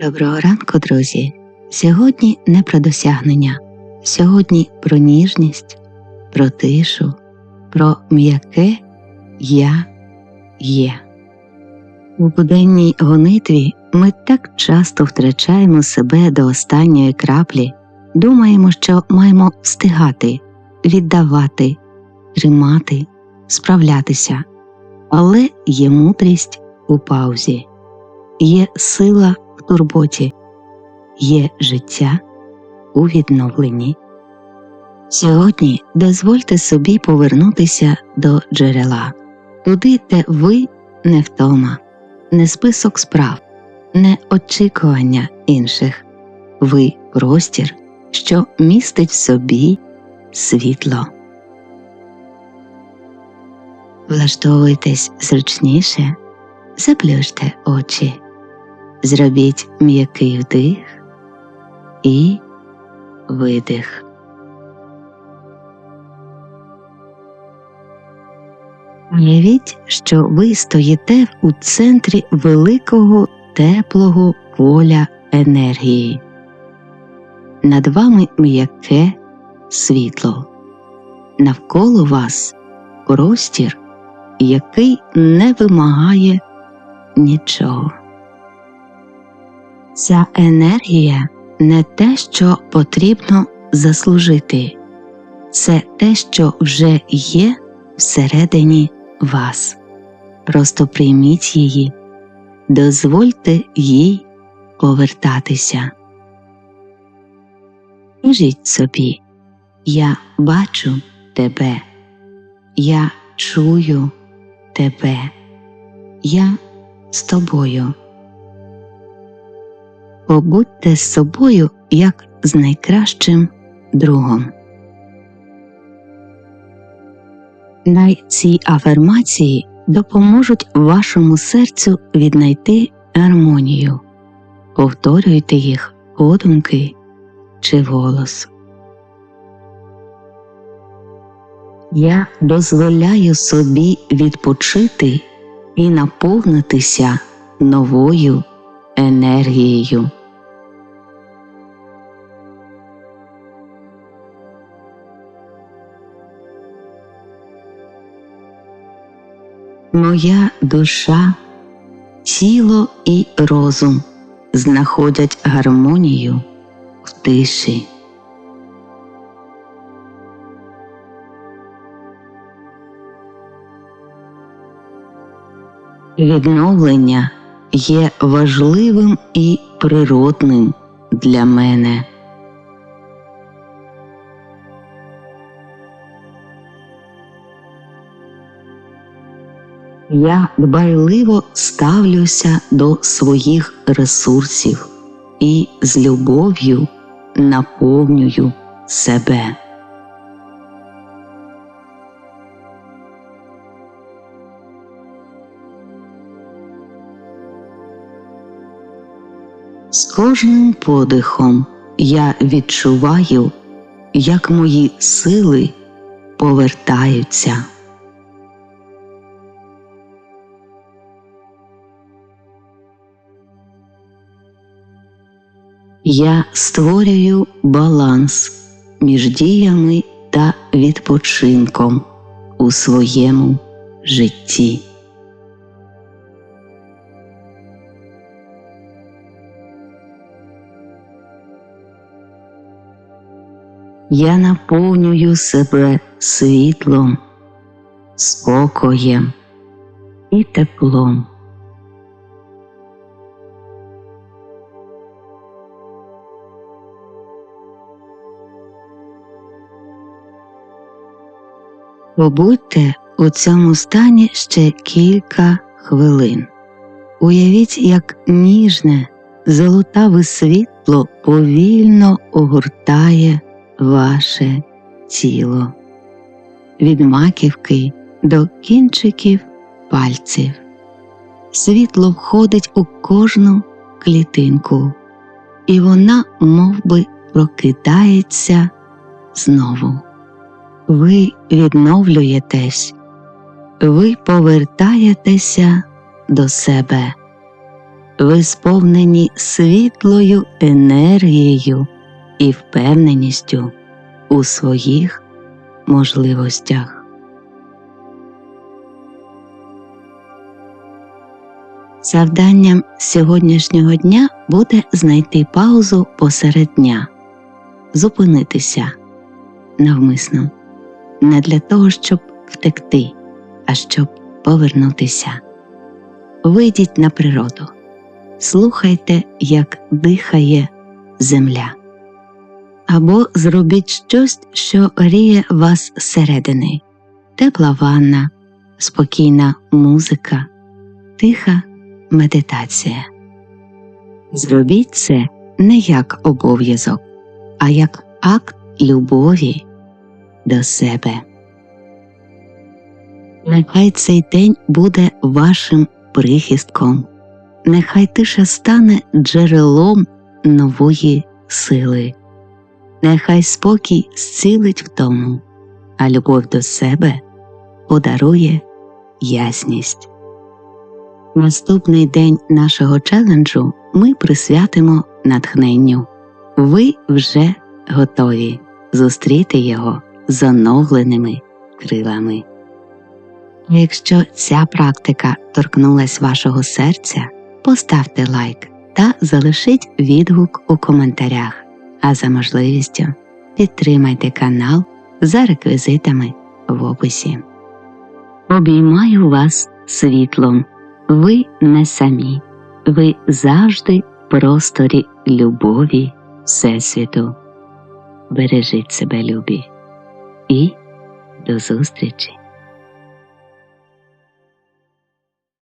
Доброго ранку, друзі! Сьогодні не про досягнення, сьогодні про ніжність, про тишу, про м'яке Я є. У буденній гонитві ми так часто втрачаємо себе до останньої краплі, думаємо, що маємо встигати, віддавати, тримати, справлятися, але є мудрість у паузі, є сила турботі, є життя у відновленні. Сьогодні дозвольте собі повернутися до джерела, туди, де ви не втома, не список справ, не очікування інших, ви простір, що містить в собі світло. Влаштовуйтесь зручніше, заплющте очі, зробіть м'який вдих і видих. Уявіть, що ви стоїте у центрі великого теплого поля енергії. Над вами м'яке світло, навколо вас простір, який не вимагає нічого. Ця енергія не те, що потрібно заслужити, це те, що вже є всередині вас. Просто прийміть її, дозвольте їй повертатися. Скажіть собі, я бачу тебе, я чую тебе, я з тобою. Побудьте з собою як з найкращим другом. Най ці афермації допоможуть вашому серцю віднайти гармонію, повторюйте їх подумки чи голос. Я дозволяю собі відпочити і наповнитися новою енергією. Моя душа, тіло і розум знаходять гармонію в тиші. Відновлення є важливим і природним для мене. Я дбайливо ставлюся до своїх ресурсів і з любов'ю наповнюю себе. З кожним подихом я відчуваю, як мої сили повертаються. Я створюю баланс між діями та відпочинком у своєму житті. Я наповнюю себе світлом, спокоєм і теплом. Побудьте у цьому стані ще кілька хвилин. Уявіть, як ніжне, золотаве світло повільно огортає ваше тіло від маківки до кінчиків пальців. Світло входить у кожну клітинку, і вона мов би, прокидається знову. Ви відновлюєтесь, ви повертаєтеся до себе. ви сповнені світлою енергією і впевненістю у своїх можливостях. Завданням сьогоднішнього дня буде знайти паузу посеред дня, зупинитися навмисно, не для того, щоб втекти, а щоб повернутися. Вийдіть на природу, слухайте, як дихає земля. Або зробіть щось, що гріє вас зсередини, тепла ванна, спокійна музика, тиха медитація. Зробіть це не як обов'язок, а як акт любові до себе. Нехай цей день буде вашим прихистком, нехай тиша стане джерелом нової сили, нехай спокій зцілить втому, а любов до себе подарує ясність. Наступний день нашого челенджу ми присвятимо натхненню. Ви вже готові зустріти його з оновленими крилами. Якщо ця практика торкнулась вашого серця, поставте лайк та залишіть відгук у коментарях, а за можливістю підтримайте канал за реквізитами в описі. Обіймаю вас світлом. Ви не самі, ви завжди в просторі любові Всесвіту. Бережіть себе, любі, і до зустрічі!